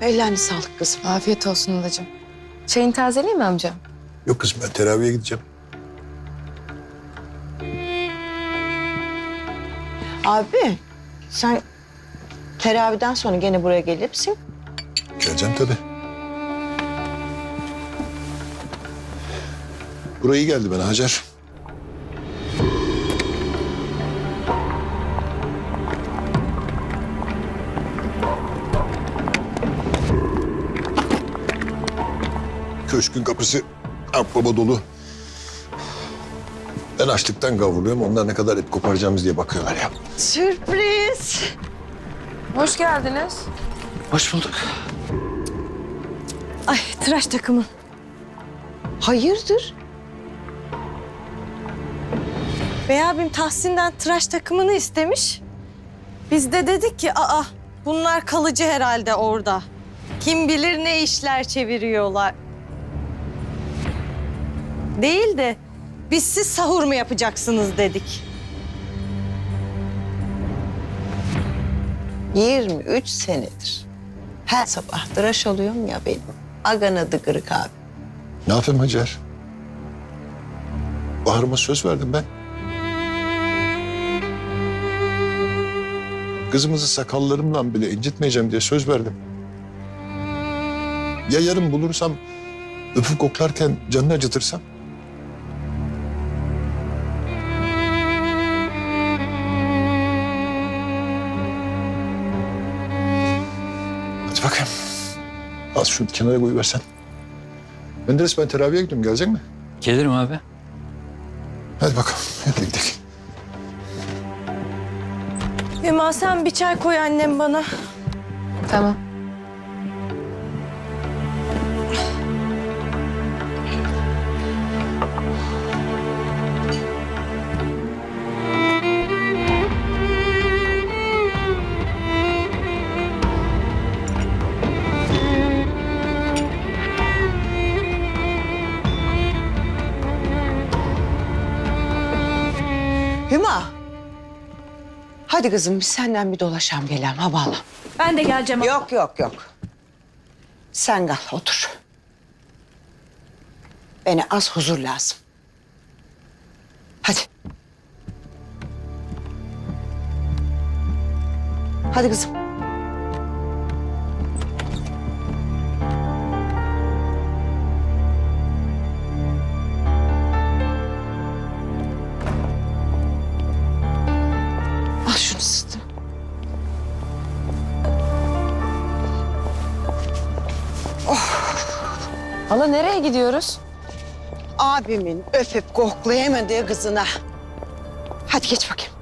Ellerine sağlık kızım. Afiyet olsun halacığım. Çayını tazeleyeyim mi amca? Yok kızım ben teraviye gideceğim. Abi sen teraviden sonra gene buraya gelir misin? Geleceğim tabii. Burayı geldi bana Hacer. Köşkün kapısı akbaba dolu. Ben açlıktan kavruluyorum. Onlar ne kadar et koparacağımız diye bakıyorlar ya. Sürpriz. Hoş geldiniz. Hoş bulduk. Ay tıraş takımı. Hayırdır? Bey abim Tahsin'den tıraş takımını istemiş. Biz de dedik ki aa bunlar kalıcı herhalde orada. Kim bilir ne işler çeviriyorlar. Değil de biz siz sahur mu yapacaksınız dedik. 23 senedir. Her sabah tıraş oluyorum ya benim. Agana dıgırık abi. Ne yapayım Hacer? Bahar'ıma söz verdim ben. Kızımızı sakallarımla bile incitmeyeceğim diye söz verdim. Ya yarın bulursam öpüp koklarken canını acıtırsam? Az şunu kenara koyuversen. Menderes ben teraviye gidiyorum. Gelecek mi? Gelirim abi. Hadi bakalım. Hadi gidelim. Hüma sen bir çay koy annem bana. Tamam. Hadi kızım biz senden bir dolaşalım gelelim havaalanı. Ben de geleceğim. Yok yok yok. Sen kal otur. Bana az huzur lazım. Hadi. Hadi kızım. Hala nereye gidiyoruz? abimin öpüp koklayamadığı kızına. Hadi geç bakayım.